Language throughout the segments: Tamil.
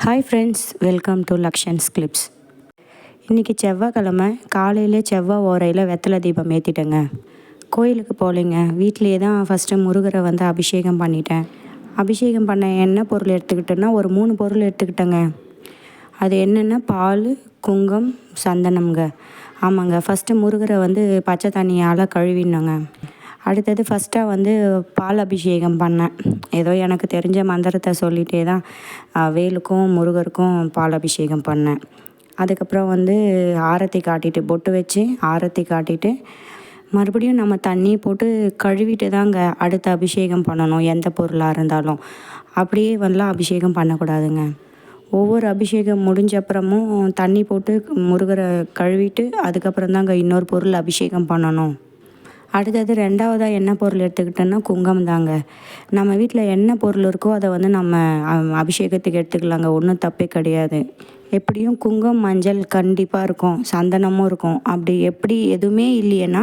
Hi friends welcome to Lakshan's clips இன்றைக்கி செவ்வாய்க்கிழமை காலையிலே செவ்வாய் ஓரையில் வெத்தலை தீபம் ஏற்றிட்டேங்க கோயிலுக்கு போகலைங்க. வீட்டிலே தான் ஃபஸ்ட்டு முருகரை வந்து அபிஷேகம் பண்ணிட்டேன். அபிஷேகம் பண்ண என்ன பொருள் எடுத்துக்கிட்டேன்னா ஒரு மூணு பொருள் எடுத்துக்கிட்டேங்க. அது என்னென்னா பால் குங்கம் சந்தனம்ங்க. ஆமாங்க ஃபஸ்ட்டு முருகரை வந்து பச்சை தண்ணியால் கழுவினோங்க. அடுத்தது ஃபஸ்ட்டாக வந்து பால் அபிஷேகம் பண்ணேன். ஏதோ எனக்கு தெரிஞ்ச மந்திரத்தை சொல்லிகிட்டே தான் வேலுக்கும் முருகருக்கும் பால் அபிஷேகம் பண்ணேன். அதுக்கப்புறம் வந்து ஆரத்தி காட்டிட்டு பொட்டு வச்சு ஆரத்தி காட்டிட்டு மறுபடியும் நம்ம தண்ணி போட்டு கழுவிட்டு தாங்க அடுத்த அபிஷேகம் பண்ணணும் எந்த பொருளாக இருந்தாலும். அப்படியே வந்துலாம் அபிஷேகம் பண்ணக்கூடாதுங்க. ஒவ்வொரு அபிஷேகம் முடிஞ்ச அப்புறமும் தண்ணி போட்டு முருகரை கழுவிட்டு அதுக்கப்புறம் தாங்க இன்னொரு பொருள் அபிஷேகம் பண்ணணும். அடுத்தது ரெண்டாவதாக என்ன பொருள் எடுத்துக்கிட்டோன்னா குங்குமம் தாங்க. நம்ம வீட்டில் என்ன பொருள் இருக்கோ அதை வந்து நம்ம அபிஷேகத்துக்கு எடுத்துக்கலாங்க. ஒன்றும் தப்பே கிடையாது. எப்படியும் குங்குமம் மஞ்சள் கண்டிப்பாக இருக்கும். சந்தனமும் இருக்கும். அப்படி எப்படி எதுவுமே இல்லையேன்னா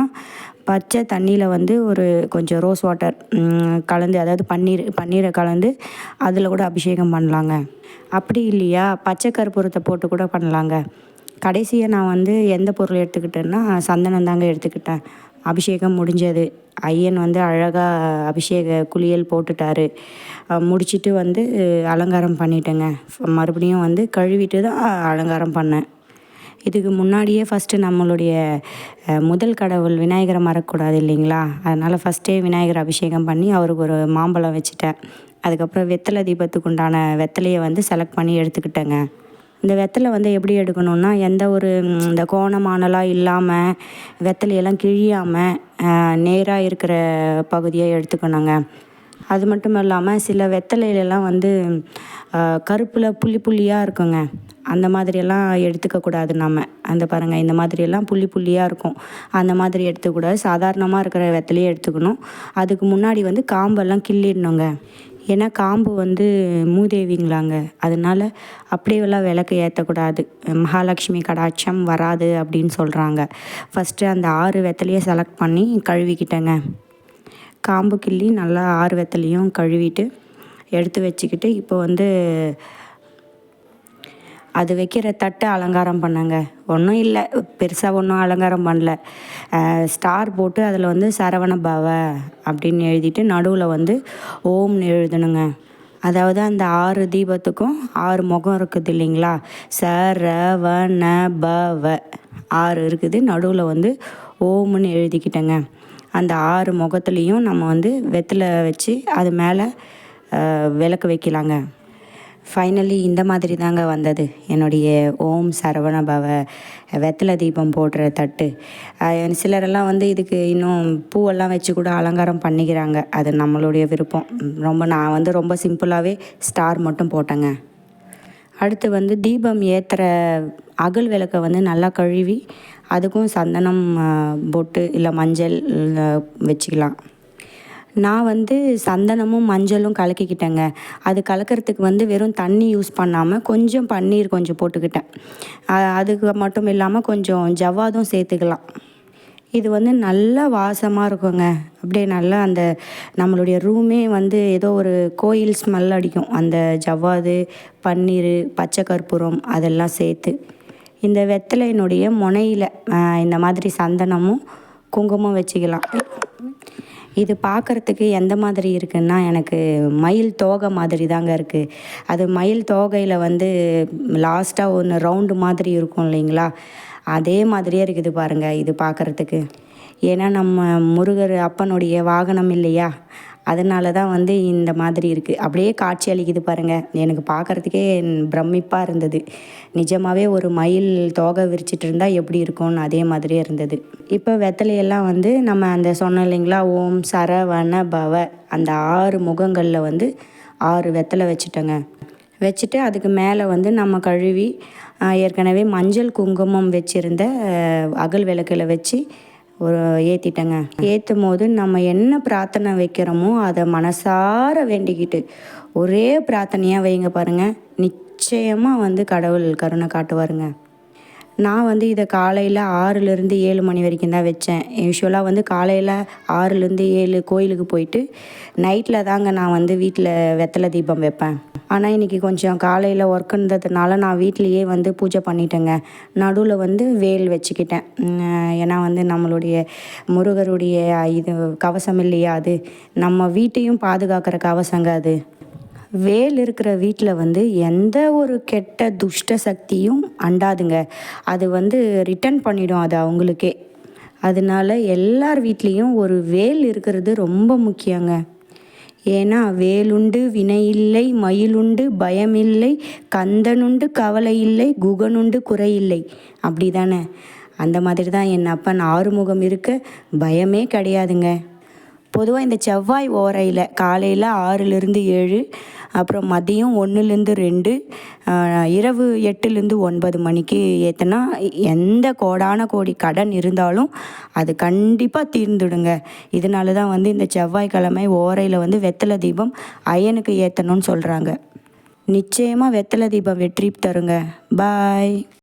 பச்சை தண்ணியில் வந்து ஒரு கொஞ்சம் ரோஸ் வாட்டர் கலந்து அதாவது பன்னீர் பன்னீரை கலந்து அதில் கூட அபிஷேகம் பண்ணலாங்க. அப்படி இல்லையா? பச்சை கற்பூரத்தை போட்டு கூட பண்ணலாங்க. கடைசியாக நான் வந்து எந்த பொருள் எடுத்துக்கிட்டேன்னா சந்தனம் தாங்க எடுத்துக்கிட்டேன். அபிஷேகம் முடிஞ்சது. ஐயன் வந்து அழகாக அபிஷேக குளியல் போட்டுட்டாரு. முடிச்சுட்டு வந்து அலங்காரம் பண்ணிட்டேங்க. மறுபடியும் வந்து கழுவிட்டு தான் அலங்காரம் பண்ணேன். இதுக்கு முன்னாடியே ஃபஸ்ட்டு நம்மளுடைய முதல் கடவுள் விநாயகரை மறக்கக்கூடாது இல்லைங்களா? அதனால் ஃபஸ்ட்டே விநாயகர் அபிஷேகம் பண்ணி அவருக்கு ஒரு மாம்பழம் வச்சுட்டேன். அதுக்கப்புறம் வெத்தலை தீபத்துக்கு உண்டான வெத்தலையை வந்து செலக்ட் பண்ணி எடுத்துக்கிட்டேங்க. இந்த வெத்தலை வந்து எப்படி எடுக்கணும்னா எந்த ஒரு இந்த கோணமானலாம் இல்லாமல் வெத்தலையெல்லாம் கிழியாமல் நேராக இருக்கிற பகுதியை எடுத்துக்கணுங்க. அது மட்டும் இல்லாமல் சில வெத்தலையிலலாம் வந்து கருப்பில் புள்ளி புள்ளியாக இருக்குங்க. அந்த மாதிரியெல்லாம் எடுத்துக்கக்கூடாது நம்ம அந்த பாருங்கள் இந்த மாதிரியெல்லாம் புள்ளி புள்ளியாக இருக்கும். அந்த மாதிரி எடுத்துக்கூடாது சாதாரணமாக இருக்கிற வெத்தலையே எடுத்துக்கணும். அதுக்கு முன்னாடி வந்து காம்பெல்லாம் கிள்ளிடணுங்க. ஏன்னா காம்பு வந்து மூதேவிங்களாங்க. அதனால அப்படியெல்லாம் விளக்கு ஏற்றக்கூடாது மகாலட்சுமி கடாட்சம் வராது அப்படின்னு சொல்கிறாங்க ஃபஸ்ட்டு அந்த ஆறு வெத்தலையை செலக்ட் பண்ணி கழுவிக்கிட்டேங்க. காம்பு கிள்ளி நல்லா ஆறு வெத்தலையும் கழுவிட்டு எடுத்து வச்சுக்கிட்டு இப்போ வந்து அது வைக்கிற தட்டை அலங்காரம் பண்ணேங்க. ஒன்றும் இல்லை. பெருசாக ஒன்றும் அலங்காரம் பண்ணல. ஸ்டார் போட்டு அதில் வந்து சரவண பவ அப்படின்னு எழுதிட்டு நடுவில் வந்து ஓம்னு எழுதணுங்க. அதாவது அந்த ஆறு தீபத்துக்கும் ஆறு முகம் இருக்குது இல்லைங்களா? சரவண பவ. ஆறு இருக்குது. நடுவில் வந்து ஓம்னு எழுதிக்கிட்டேங்க. அந்த ஆறு முகத்துலேயும் நம்ம வந்து வெத்தலை வச்சு அது மேலே விளக்கு வைக்கலாங்க. ஃபைனலி இந்த மாதிரி தாங்க வந்தது. என்னுடைய ஓம் சரவண பவ வெத்தலை தீபம் போடுற தட்டு. சிலரெல்லாம் வந்து இதுக்கு இன்னும் பூவெல்லாம் வச்சு கூட அலங்காரம் பண்ணிக்கிறாங்க. அது நம்மளுடைய விருப்பம். ரொம்ப நான் வந்து ரொம்ப சிம்பிளாகவே ஸ்டார் மட்டும் போட்டேங்க. அடுத்து வந்து தீபம் ஏற்றுற அகல் விளக்கை வந்து நல்லா கழுவி அதுக்கும் சந்தனம் பொட்டு இல்லை மஞ்சள் வச்சுக்கலாம். நான் வந்து சந்தனமும் மஞ்சளும் கலக்கிக்கிட்டேங்க. அது கலக்கிறதுக்கு வந்து வெறும் தண்ணி யூஸ் பண்ணாமல் கொஞ்சம் பன்னீர் கொஞ்சம் போட்டுக்கிட்டேன். அதுக்கு மட்டும் இல்லாமல் கொஞ்சம் ஜவ்வாதும் சேர்த்துக்கலாம். இது வந்து நல்லா வாசமாக இருக்குங்க. அப்படியே நல்லா அந்த நம்மளுடைய ரூமே வந்து ஏதோ ஒரு கோயில் ஸ்மெல் அடிக்கும். அந்த ஜவ்வாது பன்னீர் பச்சை கற்பூரம் அதெல்லாம் சேர்த்து. இந்த வெத்தலையினுடைய முனையில் இந்த மாதிரி சந்தனமும் குங்குமம் வச்சுக்கலாம். இது பார்க்குறதுக்கு எந்த மாதிரி இருக்குன்னா எனக்கு மயில் தோகை மாதிரி தாங்க இருக்குது அது மயில் தோகையில் வந்து லாஸ்ட்டாக ஒன்று ரவுண்டு மாதிரி இருக்கும் இல்லைங்களா? அதே மாதிரியே இருக்குது பாருங்கள் இது பார்க்குறதுக்கு ஏன்னா நம்ம முருகர் அப்பனுடைய வாகனம் இல்லையா? அதனால தான் வந்து இந்த மாதிரி இருக்குது அப்படியே காட்சி அளிக்குது பாருங்கள் எனக்கு பார்க்குறதுக்கே பிரமிப்பாக இருந்தது. நிஜமாகவே ஒரு மயில் தோகை விரிச்சிட்டு இருந்தால் எப்படி இருக்கும்னு அதே மாதிரியே இருந்தது. இப்போ வெத்தலையெல்லாம் வந்து நம்ம அந்த சொன்னோம் இல்லைங்களா? ஓம் சரவண பவ. அந்த ஆறு முகங்களில் வந்து ஆறு வெத்தலை வச்சுட்டேங்க. வச்சுட்டு அதுக்கு மேலே வந்து நம்ம கழுவி ஏற்கனவே மஞ்சள் குங்குமம் வச்சுருந்த அகல் விளக்கில் வச்சு ஒரு ஏற்றிட்டேங்க ஏற்றும் போது நம்ம என்ன பிரார்த்தனை வைக்கிறோமோ அதை மனசார வேண்டிக்கிட்டு ஒரே பிரார்த்தனையாக வைங்க பாருங்கள் நிச்சயமாக வந்து கடவுள் கருணை காட்டுவாருங்க. நான் வந்து இதை காலையில் ஆறுலேருந்து ஏழு மணி வரைக்கும் தான் வச்சேன். யூஸ்வலாக வந்து காலையில் ஆறுலேருந்து ஏழு கோயிலுக்கு போயிட்டு நைட்டில் தாங்க நான் வந்து வீட்டில் வெத்தலை தீபம் வைப்பேன். ஆனால் இன்றைக்கி கொஞ்சம் காலையில் ஒர்க் இருந்ததுனால நான் வீட்லேயே வந்து பூஜை பண்ணிட்டேங்க. நடுவில் வந்து வேல் வச்சுக்கிட்டேன். ஏன்னா வந்து நம்மளுடைய முருகருடைய இது கவசம் இல்லையா அது? நம்ம வீட்டையும் பாதுகாக்கிற கவசங்க அது. வேல் இருக்கிற வீட்டில் வந்து எந்த ஒரு கெட்ட துஷ்ட சக்தியும் அண்டாதுங்க. அது வந்து ரிட்டர்ன் பண்ணிடும் அது அவங்களுக்கே. அதனால எல்லார் வீட்லேயும் ஒரு வேல் இருக்கிறது ரொம்ப முக்கியங்க. ஏன்னா வேலுண்டு வினையில்லை மயிலுண்டு பயமில்லை கந்தனுண்டு கவலை இல்லை குகனுண்டு குறையில்லை அப்படி தானே அந்த மாதிரி தான் என் அப்பன் ஆறுமுகம் இருக்க பயமே கிடையாதுங்க. பொதுவாக இந்த செவ்வாய் ஓரையில் காலையில் ஆறுலேருந்து ஏழு அப்புறம் மதியம் ஒன்றுலேருந்து ரெண்டு இரவு எட்டுலேருந்து ஒன்பது மணிக்கு ஏற்றினா எந்த கோடான கோடி கடன் இருந்தாலும் அது கண்டிப்பாக தீர்ந்துடுங்க. இதனால தான் வந்து இந்த செவ்வாய்க்கிழமை ஓரையில் வந்து வெத்தலை தீபம் அயனுக்கு ஏற்றணும்னு சொல்கிறாங்க நிச்சயமாக வெத்தலை தீபம் வெற்றி தருங்க. பாய்